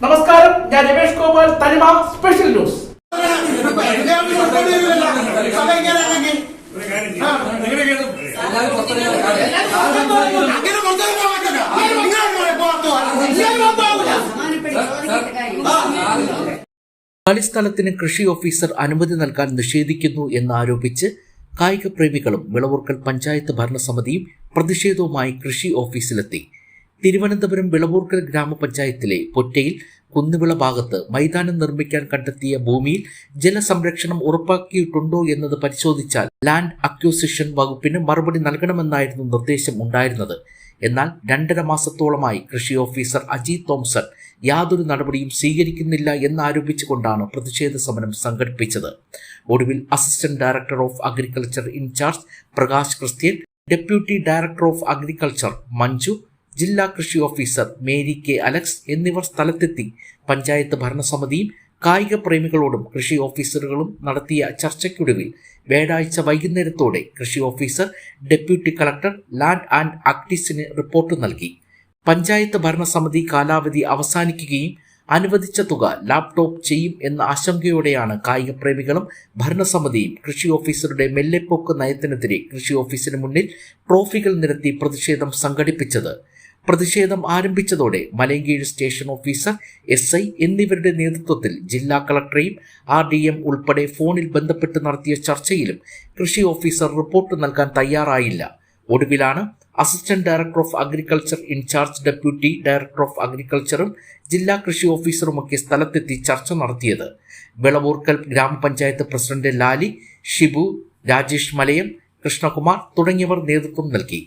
നമസ്കാരം ഞാൻ രമേഷ് ഗോപാൽ തനിമ സ്പെഷ്യൽ ന്യൂസ് കളിസ്ഥലത്തിന് കൃഷി ഓഫീസർ അനുമതി നൽകാൻ നിഷേധിക്കുന്നു എന്നാരോപിച്ച് കായിക പ്രേമികളും വിളവൂർക്കൽ പഞ്ചായത്ത് ഭരണസമിതിയും പ്രതിഷേധവുമായി കൃഷി ഓഫീസിലെത്തി. തിരുവനന്തപുരം വിളവൂർക്കൽ ഗ്രാമപഞ്ചായത്തിലെ പൊറ്റയിൽ കുന്നുവിള ഭാഗത്ത് മൈതാനം നിർമ്മിക്കാൻ കണ്ടെത്തിയ ഭൂമിയിൽ ജലസംരക്ഷണം ഉറപ്പാക്കിയിട്ടുണ്ടോ എന്നത് പരിശോധിച്ചാൽ ലാൻഡ് അക്യൂസിഷൻ വകുപ്പിന് മറുപടി നൽകണമെന്നായിരുന്നു നിർദ്ദേശം ഉണ്ടായിരുന്നത്. എന്നാൽ രണ്ടര മാസത്തോളമായി കൃഷി ഓഫീസർ അജിത് തോംസൺ യാതൊരു നടപടിയും സ്വീകരിക്കുന്നില്ല എന്നാരോപിച്ചുകൊണ്ടാണ് പ്രതിഷേധ സമരം സംഘടിപ്പിച്ചത്. ഒടുവിൽ assistant director of agriculture incharge Prakash Christian deputy director of agriculture Manju ജില്ലാ കൃഷി ഓഫീസർ മേരി കെ അലക്സ് എന്നിവർ സ്ഥലത്തെത്തി പഞ്ചായത്ത് ഭരണസമിതിയും കായിക പ്രേമികളോടും കൃഷി ഓഫീസറുകളും നടത്തിയ ചർച്ചയ്ക്കൊടുവിൽ വ്യാഴാഴ്ച വൈകുന്നേരത്തോടെ കൃഷി officer deputy collector land and ആക്ടീസിന് report നൽകി. പഞ്ചായത്ത് ഭരണസമിതി കാലാവധി അവസാനിക്കുകയും അനുവദിച്ച തുക ലാപ്ടോപ്പ് ചെയ്യും എന്ന ആശങ്കയോടെയാണ് കായിക പ്രേമികളും ഭരണസമിതിയും കൃഷി ഓഫീസറുടെ മെല്ലെപ്പോക്ക് നയത്തിനെതിരെ കൃഷി ഓഫീസിന് മുന്നിൽ ട്രോഫികൾ നിരത്തി പ്രതിഷേധം സംഘടിപ്പിച്ചത്. പ്രതിഷേധം ആരംഭിച്ചതോടെ Malayinkeezh station officer S I എന്നിവരുടെ നേതൃത്വത്തിൽ ജില്ലാ കളക്ടറേയും ആർ ഡി എം ഉൾപ്പെടെ ഫോണിൽ ബന്ധപ്പെട്ട് നടത്തിയ ചർച്ചയിലും കൃഷി ഓഫീസർ റിപ്പോർട്ട് നൽകാൻ തയ്യാറായില്ല. ഒടുവിലാണ് assistant director of agriculture incharge deputy director of അഗ്രികൾച്ചറും ജില്ലാ കൃഷി ഓഫീസറുമൊക്കെ സ്ഥലത്തെത്തി ചർച്ച നടത്തിയത്. വിളവൂർക്കൽ ഗ്രാമപഞ്ചായത്ത് പ്രസിഡന്റ് ലാലി ഷിബു രാജേഷ് മലയം കൃഷ്ണകുമാർ തുടങ്ങിയവർ നേതൃത്വം നൽകി.